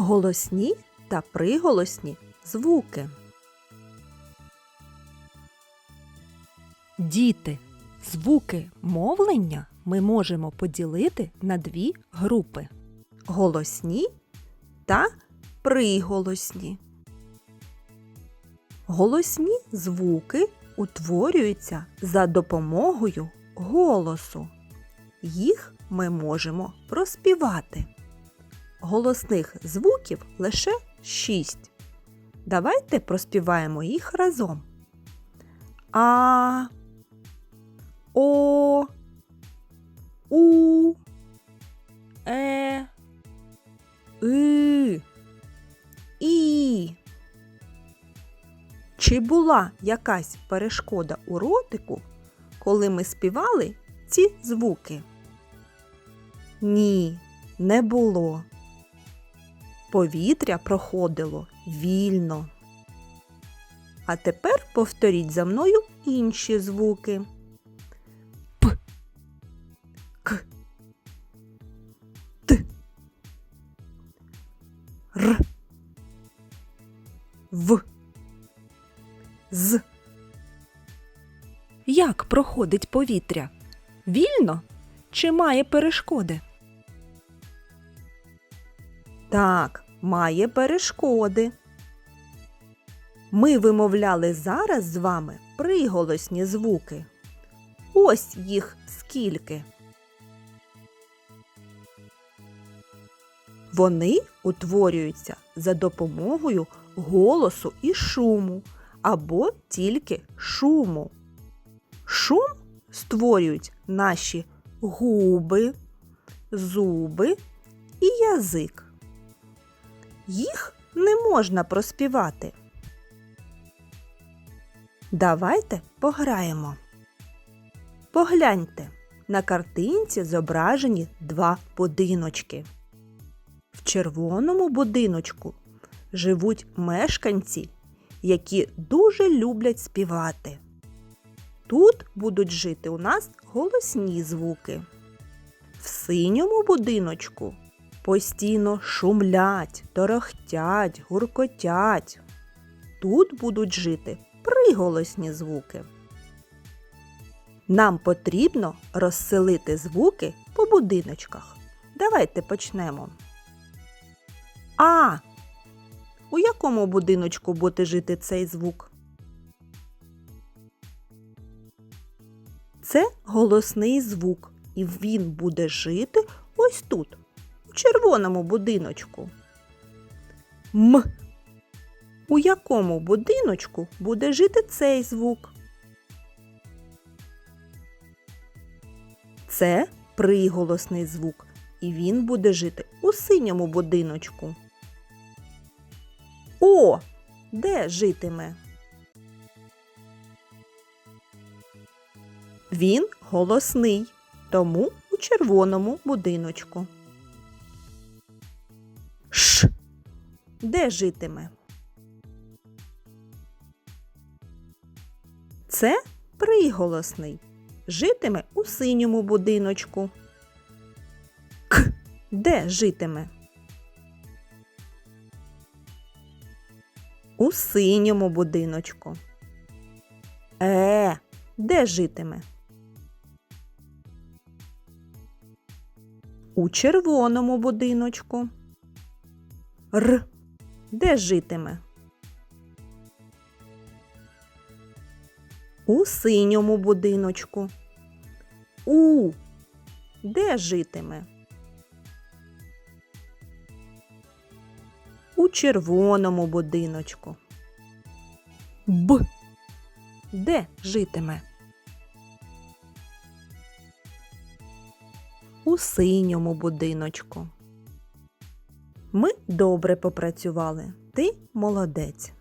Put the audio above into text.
Голосні та приголосні звуки. Діти, звуки мовлення ми можемо поділити на дві групи: голосні та приголосні. Голосні звуки утворюються за допомогою голосу. Їх ми можемо проспівати. Голосних звуків лише шість. Давайте проспіваємо їх разом. А, О, У, Е, И, І. Чи була якась перешкода у ротику, коли ми співали ці звуки? Ні, не було. Повітря проходило вільно. А тепер повторіть за мною інші звуки. П, К, Т, Р, В, З. Як проходить повітря? Вільно чи має перешкоди? Так, має перешкоди. Ми вимовляли зараз з вами приголосні звуки. Ось їх скільки. Вони утворюються за допомогою голосу і шуму або тільки шуму. Шум створюють наші губи, зуби і язик. Їх не можна проспівати. Давайте пограємо. Погляньте, на картинці зображені два будиночки. В червоному будиночку живуть мешканці, які дуже люблять співати. Тут будуть жити у нас голосні звуки. В синьому будиночку постійно шумлять, торохтять, гуркотять. Тут будуть жити приголосні звуки. Нам потрібно розселити звуки по будиночках. Давайте почнемо. А. У якому будиночку буде жити цей звук? Це голосний звук, і він буде жити ось тут, червоному будиночку. М. У якому будиночку буде жити цей звук? Це приголосний звук, і він буде жити у синьому будиночку. О, де житиме? Він голосний, тому у червоному будиночку. Де житиме? Це приголосний. Житиме у синьому будиночку. К. Де житиме? У синьому будиночку. Е. Де житиме? У червоному будиночку. Р. Де житиме? У синьому будиночку. У. Де житиме? У червоному будиночку. Б. Де житиме? У синьому будиночку. Ми добре попрацювали. Ти молодець.